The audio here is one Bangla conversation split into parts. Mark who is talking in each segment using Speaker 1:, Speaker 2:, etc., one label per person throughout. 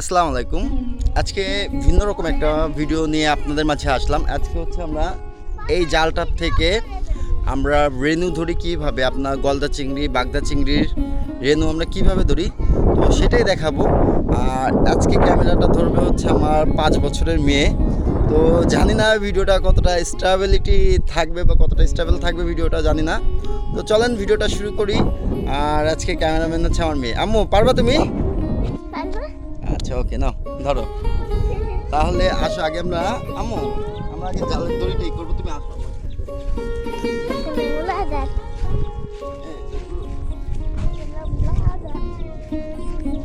Speaker 1: আসসালামু আলাইকুম। আজকে ভিন্ন রকম একটা ভিডিও নিয়ে আপনাদের মাঝে আসলাম। আজকে হচ্ছে আমরা এই জালটার থেকে আমরা রেনু ধরি কীভাবে, আপনার গলদা চিংড়ি, বাগদা চিংড়ির রেনু আমরা কীভাবে ধরি, তো সেটাই দেখাবো। আর আজকে ক্যামেরাটা ধরবে হচ্ছে আমার পাঁচ বছরের মেয়ে। তো জানি না ভিডিওটা কতটা স্টেবিলিটি থাকবে বা কতটা স্টেবল থাকবে ভিডিওটা, জানি না। তো চলেন ভিডিওটা শুরু করি। আর আজকে ক্যামেরাম্যান হচ্ছে আমার মেয়ে। আম্মু, পারবা তুমি? ওকে নাও ধরো তাহলে আসো আগে আমরা আম্মু আমরা আগে জালের দড়িটা ই করব তুমি আসো
Speaker 2: মুলাদার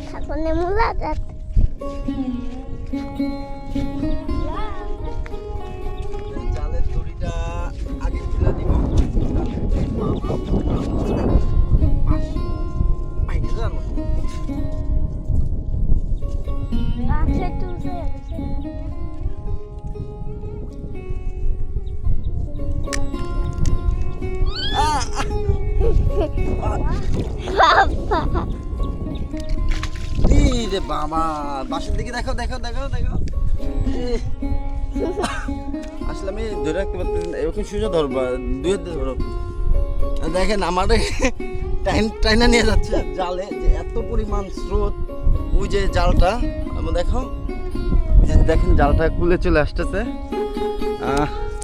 Speaker 2: ঠাকুরে মুলাদার
Speaker 1: জালের দড়িটা আগে খুলে দিব জানো রে বাবা, বাসের দিকে দেখো আসলে আমি ধরে রাখতে এরকম সুযোগ ধরো দেখেন, আমার টাইনা নিয়ে যাচ্ছে জালে যে এত পরিমাণ স্রোত, ওই যে জালটা, আমার দেখো। দেখেন, জালটা কুলে চলে আসতেছে।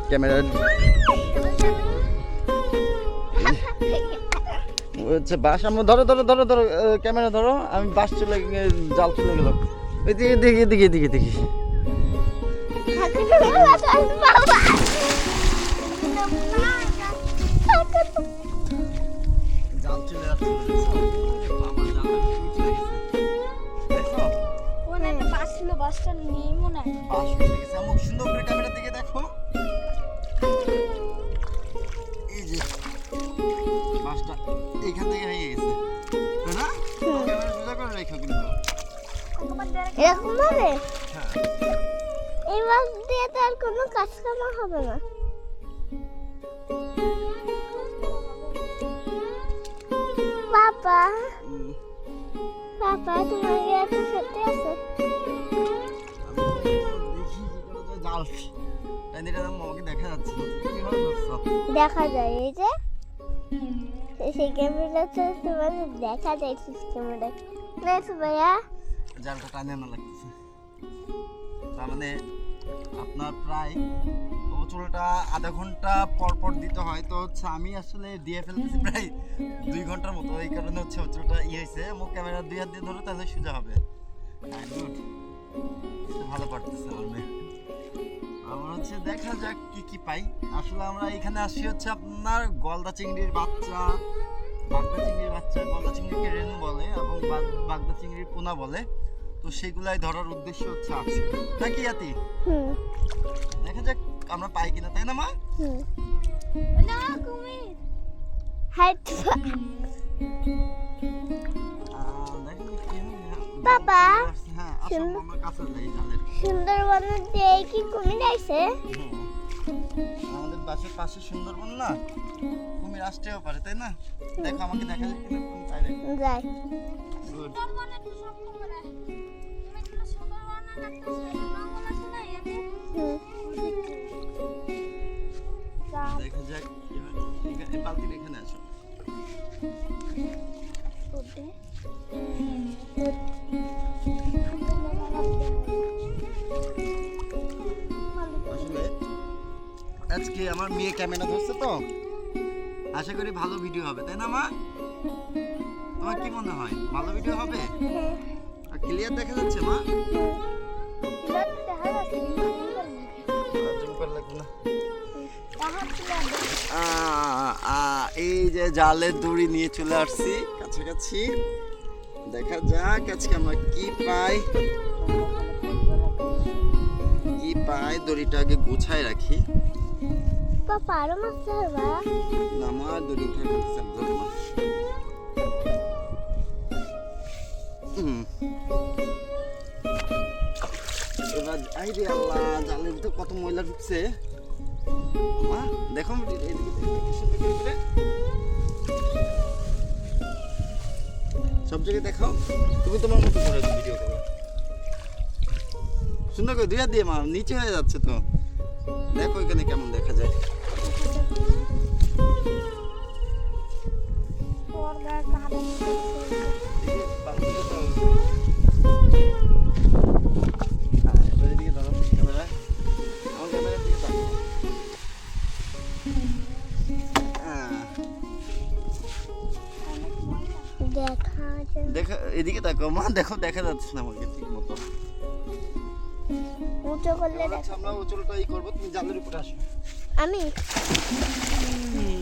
Speaker 1: ক্যামেরা হচ্ছে বাস আমরা ধরো ধরো ধরো ধরো ক্যামেরা ধরো আমি বাস চলে জাল চলে গেল এদিকে এদিকে এদিকে এদিকে এদিকে। জাল চলে
Speaker 2: বাসটা নেই মনে হয়।
Speaker 1: বাস সুন্দর করে ক্যামেরার
Speaker 2: এরকম ভাবে? এই মাছ দিয়ে তো আর কোনো কাজ কাম হবে না। বাবা বাবা তোমার এত সত্যি আছে?
Speaker 1: দেখা
Speaker 2: যায়, এই যে, সেই ক্যামেরা তো তোমার দেখা যায় ক্যামেরা না ভাইয়া
Speaker 1: জালটা টানে না লাগতেছে। তার মানে আপনার প্রায় চুলটা আধা ঘণ্টা পর পর দিতে হয়। তো হচ্ছে আমি আসলে দিয়ে ফেলতেছি প্রায় দুই ঘণ্টার মতো। এই কারণে হচ্ছে চুলটা ইয়ে হয়েছে। মুখ ক্যামেরা দুই হাত দিয়ে ধরো তাহলে সোজা হবে। ভালো পারতেছে আমার মেয়ে। আমার হচ্ছে দেখা যাক কি কি পাই। আসলে আমরা এখানে আসি হচ্ছে আপনার গলদা চিংড়ির বাচ্চা বাগদা চিংড়ির বাচ্চা গলদা চিংড়িকে রেনু বলে এবং বাগ- বাগদা চিংড়ির পোনা বলে। তো সেগুলাই ধরার উদ্দেশ্য হচ্ছে আসি নাকি ইয়াতি? দেখা যাক আমরা পাই কিনা তাই না মা?
Speaker 2: হুম। না কুমির। হাইট
Speaker 1: আহ, দেখেন কি হয়।
Speaker 2: বাবা,
Speaker 1: হ্যাঁ
Speaker 2: সুন্দরবনের দিয়ে কি কুমির আইছে?
Speaker 1: আমাদের বাসার পাশে সুন্দরবন না? কুমির আসতেও পারে তাই না? দেখো আমাকে দেখা যায় কিনা
Speaker 2: যাই।
Speaker 1: গুড দেখা যাক কি এখানে বালতির এখানে আসো। আজকে আমার মেয়ে ক্যামেরা ধরছে তো। আশা করি ভালো ভিডিও হবে, তাই না মা? তোমার কি মনে হয়, ভালো ভিডিও হবে? ক্লিয়ার দেখা যাচ্ছে মা? এই যে জালের দড়ি নিয়ে চলে আসছি, কাছাকাছি। দেখা যাক, আজকে আমরা কি পাই? কি পাই? দড়িটা আগে গোছায় রাখি। জালের ভিতর কত ময়লা ঢুকছে। মা, দেখো। সব জায়গায় দেখাও। তুমি তোমার মতো করে ভিডিও করো। সুন্দর করে দিয়ে মার, নিচে হয়ে যাচ্ছে তো। দেখো এখানে কেমন দেখা যায়। দেখা এদিকে
Speaker 2: দেখো
Speaker 1: মা দেখো দেখা যাচ্ছে না আমাকে ঠিক মতো।
Speaker 2: উঁচু করলে
Speaker 1: আমরা ওচলটা ই করব তুমি জালের উপরে আসো।
Speaker 2: আমি?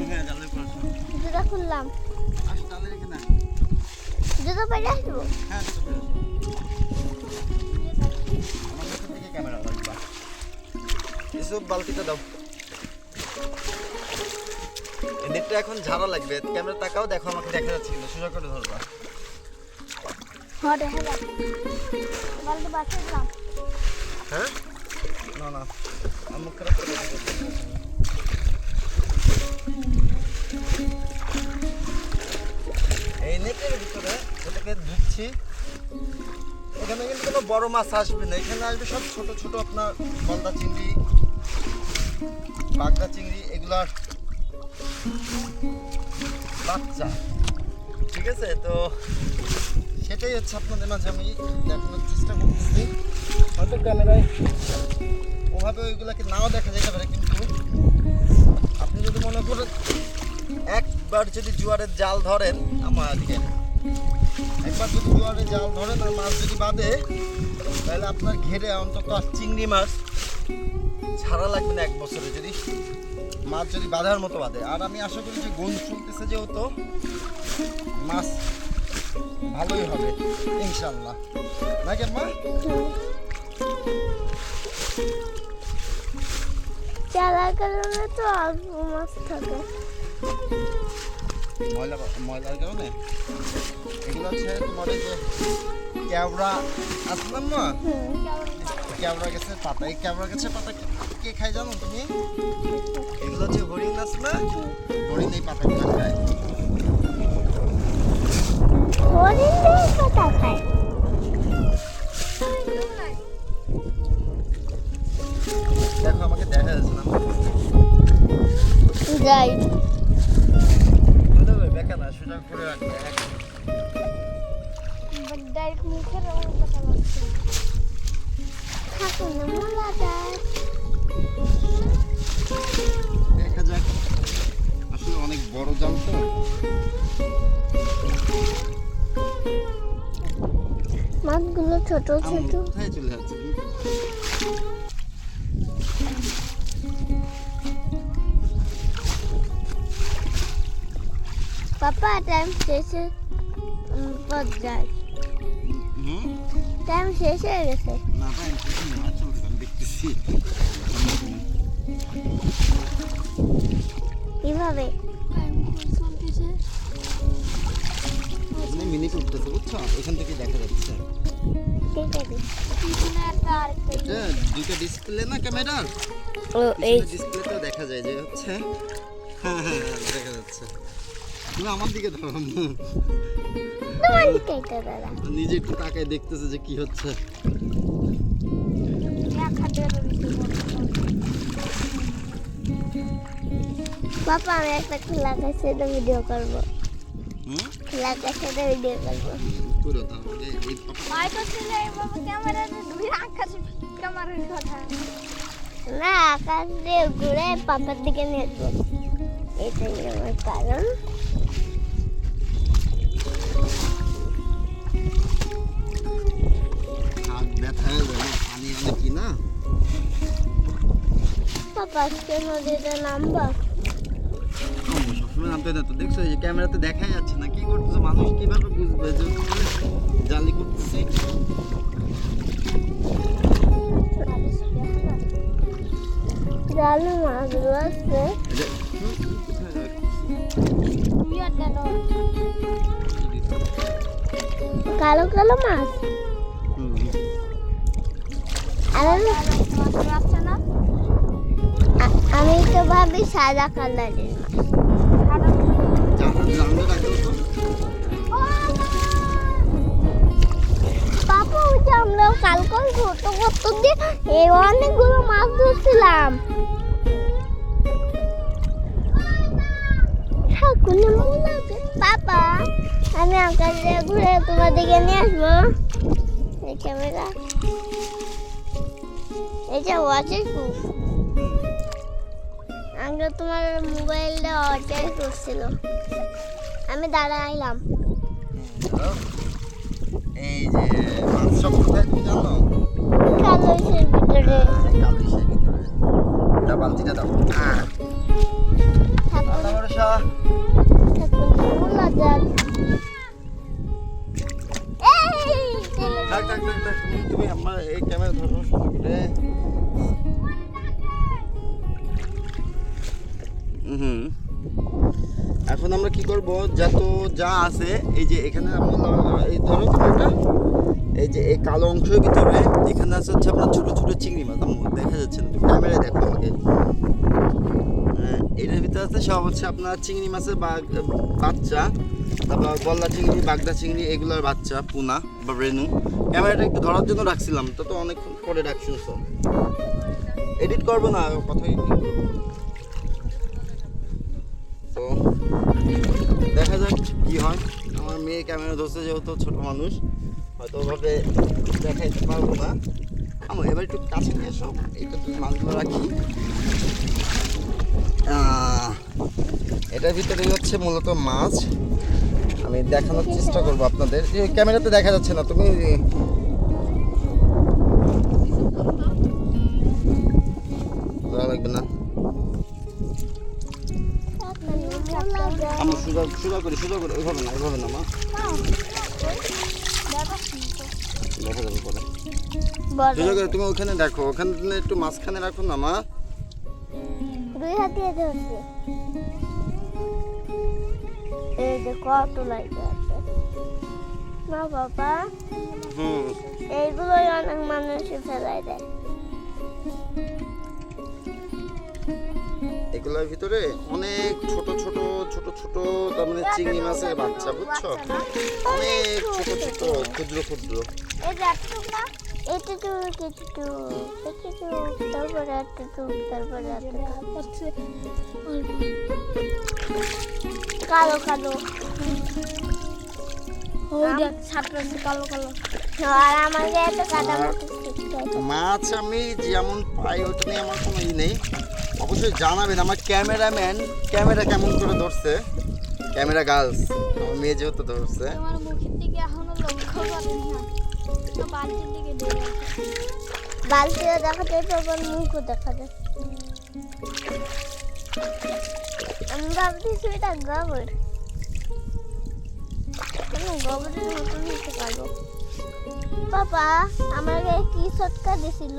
Speaker 1: হ্যাঁ জালের উপরে আসো।
Speaker 2: জুতা খুললাম।
Speaker 1: আসো জালের এখানে
Speaker 2: জুতো পরে আসব?
Speaker 1: হ্যাঁ জুতো পরে ক্যামেরা রাখবা এসব বালতিটা দাও। নেটটা এখন ঝাড়া লাগবে ক্যামেরা তাকাও দেখো আমাকে দেখা যাচ্ছে কিন্তু সোজা করে ধরবা।
Speaker 2: হ্যাঁ?
Speaker 1: না না। দিবে। এই নেটের ভিতরে এটাকে ধুচ্ছি এখানে কিন্তু কোনো বড় মাছ আসবে না। এখানে আসবে সব ছোট ছোট আপনার গলদা চিংড়ি বাগদা চিংড়ি এগুলো এগুলার বাচ্চা। ঠিক আছে? তো সেটাই হচ্ছে আপনাদের মাঝে আমি দেখানোর চেষ্টা করতেছি। ওভাবে ওইগুলাকে নাও দেখা যেতে পারে, কিন্তু আপনি যদি মনে করেন, একবার যদি জোয়ারের জাল ধরেন, আমার দিকে একবার যদি জোয়ারের জাল ধরেন আর মাছ যদি বাঁধে তাহলে আপনার ঘেরে অন্তত চিংড়ি মাছ ছাড়া লাগবে না এক বছরে যদি। মাছ যদি বাঁধার মতো বাঁধে। আর আমি আশা করি যে গুণ চলতেছে যেহেতু মাছ ভালোই হবে ইনশাল্লাহ নাকি মা
Speaker 2: চালার কারণে তো অল্প মাছ থাকে।
Speaker 1: ময়লা ময়লার কারণে? এগুলো হচ্ছে তোমার যে ক্যাবড়া আসলাম না ক্যাবড়া গাছের পাতা। এই ক্যাবড়া গাছের পাতা কে- খায় জানো তুমি? এগুলো হচ্ছে হরিণ আছে না হরিণ এই পাতাগুলো খায়। দেখো আমাকে দেখা যাচ্ছে না।
Speaker 2: যাই।
Speaker 1: বেকা না সোজা করে রাখবে
Speaker 2: ডাইরেক্ট মুখের কথা বলছে। থাকুন না মোলাটা
Speaker 1: দেখা যাক। আসলে অনেক বড় জাল তো।
Speaker 2: মাছগুলো ছোট ছোট।
Speaker 1: কোথায় চলে যাচ্ছে?
Speaker 2: পাপা টাইম শেষে পথ যায়। টাইম শেষ হয়ে গেছে।
Speaker 1: না ভাই আমি মাছ চলছে আমি দেখতেছি।
Speaker 2: কীভাবে
Speaker 1: মিনিট উঠতেছে বুঝছ? এখান থেকে দেখা যাচ্ছে। এটা দুইটা ডিসপ্লে না ক্যামেরার
Speaker 2: ও এই
Speaker 1: ডিসপ্লেতেও দেখা যায় যে হচ্ছে। হ্যাঁ হ্যাঁ হ্যাঁ, দেখা যাচ্ছে। তুমি আমার দিকে ধরো আম্মু।
Speaker 2: তোমার দিকে দাদা
Speaker 1: নিজে একটু তাকায় দেখতেছে যে কি হচ্ছে।
Speaker 2: পাপা আমি একটা খোলা কাছে ভিডিও করব। খোলা কাছে ভিডিও করব। না আকাশ দিয়ে ঘুরে পাপার দিকে নিয়ে আসব এটাই আমার কারণ।
Speaker 1: যাবে
Speaker 2: পাপা আজকে নদীতে নামবা
Speaker 1: আম্মু, নামতে না তো। দেখছ এই ক্যামেরাতে দেখাই যাচ্ছে না। কি করতেছে মানুষ? কীভাবে বুঝবে যে জালি করতেছে?
Speaker 2: জালে আছে।
Speaker 1: রাখছি?
Speaker 2: কালো কালো মাছ? আমি তো ভাবি সাদা কালারের মাছ। আমরা কাল কল ছোট কত দিয়ে অনেকগুলো মাছ ধরছিলাম। পাপা আমি আকাশে ঘুরে তোমার দিকে নিয়ে আসব। এই ক্যামেরা এটা প্রুফ আগে তোমার মোবাইলটা অর্ডার করছিল আমি দাঁড়াইলাম।
Speaker 1: এই যে মাছ সব কোথায় তুমি জানো?
Speaker 2: কালো ভিতরে।
Speaker 1: কালিশের ভিতরে। দাও বালতিটা দাও। থাক তুমি তুমি আমার এই ক্যামেরা ধরো সুন্দর করে এখন আমরা কি করব? যত যা আছে এই যে এখানে এই ধরো এই যে এই কালো অংশের ভিতরে এখানে আছে হচ্ছে আপনার ছোট ছোট চিংড়ি মাছ দেখা যাচ্ছে না ক্যামেরায় দেখো আমাকে। হ্যাঁ, এটার ভিতরে আছে সব হচ্ছে আপনার চিংড়ি মাছের বাচ্চা তারপর গলদা চিংড়ি বাগদা চিংড়ি এগুলোর বাচ্চা পুনা বা রেনু। ক্যামেরাটা একটু ধরার জন্য রাখছিলাম তো তো অনেকক্ষণ পরে রাখছি শুনছো এডিট করব না কথাই তো দেখা যাক কি হয়। আমার মেয়ে ক্যামেরা ধরছে যেহেতু ছোট মানুষ, হয়তো ওভাবে দেখাইতে পারব না। আমার এবার একটু কাছে নিয়ে এসো এটা তুমি মাছগুলো রাখি। এটার ভিতরেই হচ্ছে মূলত মাছ। আমি দেখানোর চেষ্টা করব আপনাদের। ক্যামেরাতে দেখা যাচ্ছে না, তুমি আমার সুযোগ সুযোগ করে ওইভাবে না ওইভাবে না মা। দেখা যাবে পরে সুযোগ করে তুমি ওখানে দেখো ওখানে তুমি একটু মাঝখানে রাখো না মা।
Speaker 2: দুই হাত ধরছি। এই যে কত লাগে আছে। না বাবা
Speaker 1: হুম।
Speaker 2: এইগুলোই অনেক মানুষই ফেলাই দেয়।
Speaker 1: এগুলোর ভিতরে অনেক ছোট ছোট ছোট ছোট তার মানে চিংড়ি মাছের বাচ্চা বুঝছ? অনেক ছোট ছোট ক্ষুদ্র ক্ষুদ্র।
Speaker 2: কালো কালো।
Speaker 1: মাছ আমি যেমন পাই ওটা নিয়ে আমার কোনো ই নেই। অবশ্যই জানাবেন আমার ক্যামেরাম্যান ক্যামেরা কেমন করে ধরছে? ক্যামেরা গার্লস আমার মেয়ে যেহেতু ধরছে।
Speaker 2: বালতিও দেখা যায় তখন মুখও দেখা যায়। আমি ভাবতেছি এটা গোবর। আমি গোবরের মতন হতে পারব। পাপা আমার গায়ে কি সটকা দিছিল?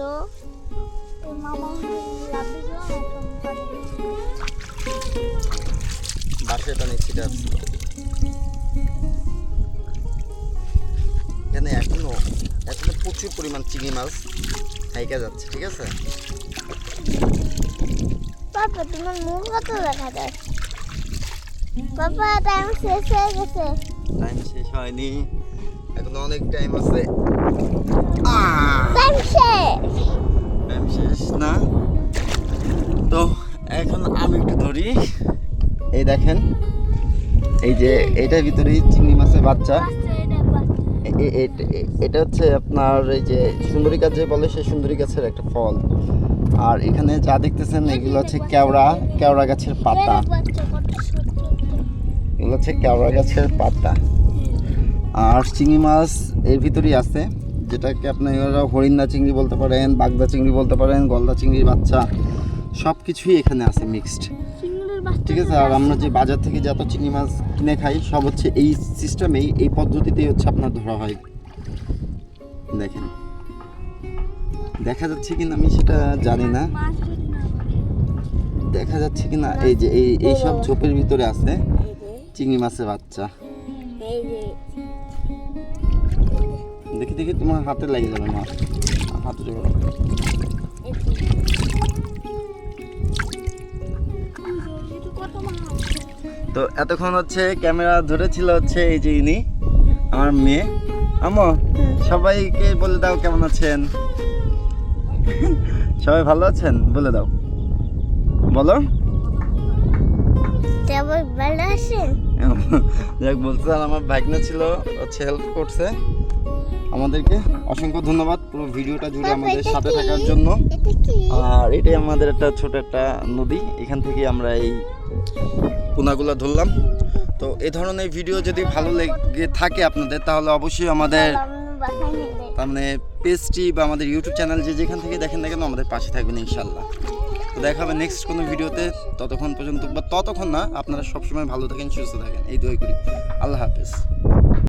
Speaker 3: মামা
Speaker 1: বাসে এটা নিচ্ছি এখানে এখনও এখনও প্রচুর পরিমাণ চিংড়ি মাছ হাইকা যাচ্ছে ঠিক আছে?
Speaker 2: পাপা তোমার মুখ কত দেখা যায়? পাপা টাইম শেষ হয়ে গেছে।
Speaker 1: টাইম শেষ হয়নি। এখনও অনেক টাইম আছে আহ!
Speaker 2: টাইম শেষ
Speaker 1: টাইম শেষ না তো এখন আমি একটু ধরি। এই দেখেন, এই যে এটার ভিতরেই চিংড়ি মাছের বাচ্চা।
Speaker 3: এটা
Speaker 1: হচ্ছে আপনার এই যে সুন্দরী গাছ যে বলে সেই সুন্দরী গাছের একটা ফল আর এখানে যা দেখতেছেন এগুলো হচ্ছে কেওড়া কেওড়া গাছের পাতা এগুলো হচ্ছে কেওড়া গাছের পাতা আর চিংড়ি মাছ এর ভিতরেই আছে যেটাকে আপনারা হরিণদা চিংড়ি বলতে পারেন বাগদা চিংড়ি বলতে পারেন গলদা চিংড়ির বাচ্চা সব কিছুই এখানে আছে মিক্সড ঠিক আছে আর আমরা যে বাজার থেকে যত চিংড়ি মাছ কিনে খাই সব হচ্ছে এই সিস্টেমেই এই পদ্ধতিতেই হচ্ছে আপনার ধরা হয়। দেখেন। দেখা যাচ্ছে কিনা আমি সেটা জানি না। দেখা যাচ্ছে কিনা এই যে এই এই সব ঝোপের ভিতরে আছে চিংড়ি মাছের বাচ্চা। দেখি দেখি তোমার হাতে লেগে যাবে মাছ হাতে যাবে। তো এতক্ষণ হচ্ছে ক্যামেরা ধরেছিল হচ্ছে এই যে ইনি আমার মেয়ে। আমো সবাইকে বলে দাও কেমন আছেন? সবাই ভালো আছেন? বলে দাও। বলো।
Speaker 2: কেমন ভালো আছেন?
Speaker 1: যাক বলতে আর আমার ভাগনা ছিল হচ্ছে হেল্প করছে আমাদেরকে। অসংখ্য ধন্যবাদ পুরো ভিডিওটা জুড়ে আমাদের সাথে থাকার জন্য। আর এটাই আমাদের একটা ছোট একটা নদী এখান থেকে আমরা এই পোনাগুলো ধরলাম। তো এই ধরনের ভিডিও যদি ভালো লেগে থাকে আপনাদের, তাহলে অবশ্যই আমাদের মানে পেজটি বা আমাদের ইউটিউব চ্যানেল যে যেখান থেকে দেখেন না কেন, আমাদের পাশে থাকবেন ইনশাল্লাহ তো দেখা হবে নেক্সট কোনো ভিডিওতে ততক্ষণ পর্যন্ত বা ততক্ষণ না, আপনারা সবসময় ভালো থাকেন, সুস্থ থাকেন। এই দুই করি। আল্লাহ হাফেজ।